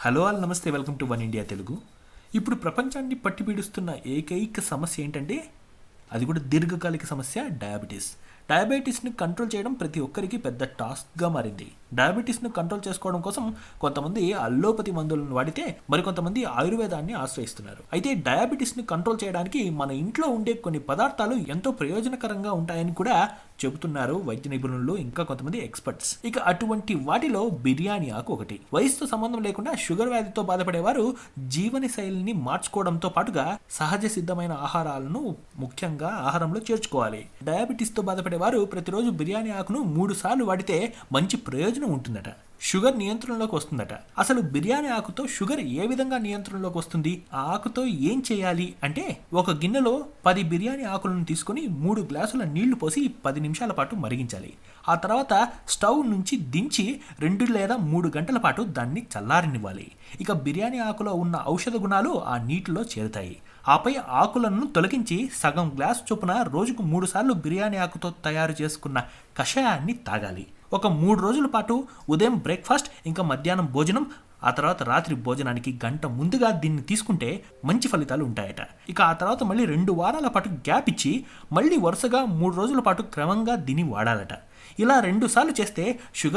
Hello all నమస్తే welcome to one India Telugu. ఇప్పుడు ప్రపంచాన్ని పట్టిపీడుస్తున్న ఏకైక సమస్య ఏంటంటే అది కూడా దీర్ఘకాలిక సమస్య డయాబెటీస్. డయాబెటీస్ని కంట్రోల్ చేయడం ప్రతి ఒక్కరికి పెద్ద టాస్క్గా మారింది. డయాబెటీస్ను కంట్రోల్ చేసుకోవడం కోసం కొంతమంది అల్లోపతి మందులను వాడితే మరికొంతమంది ఆయుర్వేదాన్ని ఆశ్రయిస్తున్నారు. అయితే డయాబెటీస్ని కంట్రోల్ చేయడానికి మన ఇంట్లో ఉండే కొన్ని పదార్థాలు ఎంతో ప్రయోజనకరంగా ఉంటాయని కూడా చెబుతున్నారు వైద్య నిపుణులు ఇంకా కొంతమంది ఎక్స్పర్ట్స్. ఇక అటువంటి వాటిలో బిర్యానీ ఆకు ఒకటి. వయసుతో సంబంధం లేకుండా షుగర్ వ్యాధితో బాధపడేవారు జీవన శైలిని మార్చుకోవడంతో పాటుగా సహజ సిద్ధమైన ఆహారాలను ముఖ్యంగా ఆహారంలో చేర్చుకోవాలి. డయాబెటీస్తో బాధపడేవారు ప్రతిరోజు బిర్యానీ ఆకును మూడు సార్లు వాడితే మంచి ప్రయోజనం ఉంటుందట. షుగర్ నియంత్రణలోకి వస్తుందట. అసలు బిర్యానీ ఆకుతో షుగర్ ఏ విధంగా నియంత్రణలోకి వస్తుంది? ఆ ఆకుతో ఏం చేయాలి? అంటే ఒక గిన్నెలో పది బిర్యానీ ఆకులను తీసుకొని మూడు గ్లాసుల నీళ్ళు పోసి పది నిమిషాల పాటు మరిగించాలి. ఆ తర్వాత స్టవ్ నుంచి దించి రెండు లేదా మూడు గంటల పాటు దాన్ని చల్లారనివ్వాలి. ఇక బిర్యానీ ఆకులో ఉన్న ఔషధ గుణాలు ఆ నీటిలో చేరుతాయి. ఆపై ఆకులను తొలగించి సగం గ్లాస్ చొప్పున రోజుకు మూడుసార్లు బిర్యానీ ఆకుతో తయారు చేసుకున్న కషాయాన్ని తాగాలి. ఒక మూడు రోజుల పాటు ఉదయం బ్రేక్ఫాస్ట్ ఇంకా మధ్యాహ్నం భోజనం ఆ తర్వాత రాత్రి భోజనానికి గంట ముందుగా దీన్ని తీసుకుంటే మంచి ఫలితాలు ఉంటాయట. ఇక ఆ తర్వాత మళ్ళీ రెండు వారాల పాటు గ్యాప్ ఇచ్చి మళ్ళీ వరుసగా మూడు రోజుల పాటు క్రమంగా దీన్ని వాడాలట. ఇలా రెండు సార్లు చేస్తే షుగర్